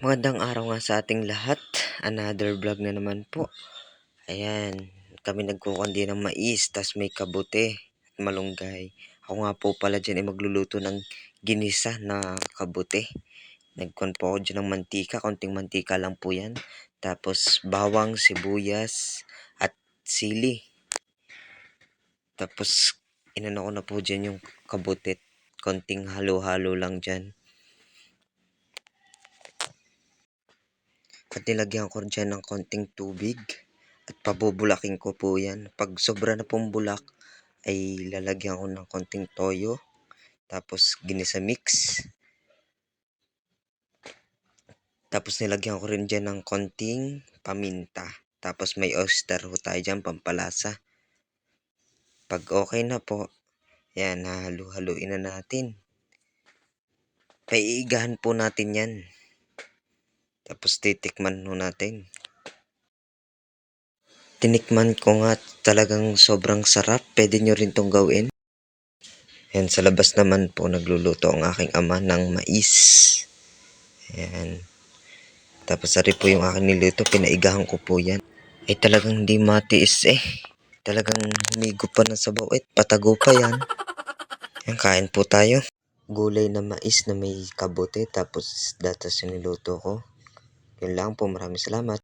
Magandang araw nga sa ating lahat. Another vlog na naman po. Ayan, kami nagkukundi ng mais, tas may kabute at malunggay. Ako nga po pala dyan ay magluluto ng ginisa na kabute. Nagkon po ako dyan ng mantika, konting mantika lang po yan. Tapos bawang, sibuyas at sili. Tapos inano ko na po dyan yung kabute. Konting halo-halo lang dyan. At nilagyan ko dyan ng konting tubig. At pabubulakin ko po yan. Pag sobra na pong bulak, ay lalagyan ko ng konting toyo. Tapos ginisa mix. Tapos nilagyan ko rin dyan ng konting paminta. Tapos may oyster ho tayo dyan, pampalasa. Pag okay na po, yan, halo-haluin na natin. Paiigahan po natin yan. Tapos titikman ho natin. Tinikman ko nga talagang sobrang sarap. Pwede nyo rin tong gawin. Yan, sa labas naman po nagluluto ang aking ama ng mais. Yan. Tapos ari po yung aking niluto. Pinaigahan ko po yan. Ay talagang hindi matiis eh. Talagang humigo pa ng sabaw. Eh, patago pa yan. Yan, kain po tayo. Gulay na mais na may kabote. Tapos datas yung niluto ko. Yun lang po. Maraming salamat.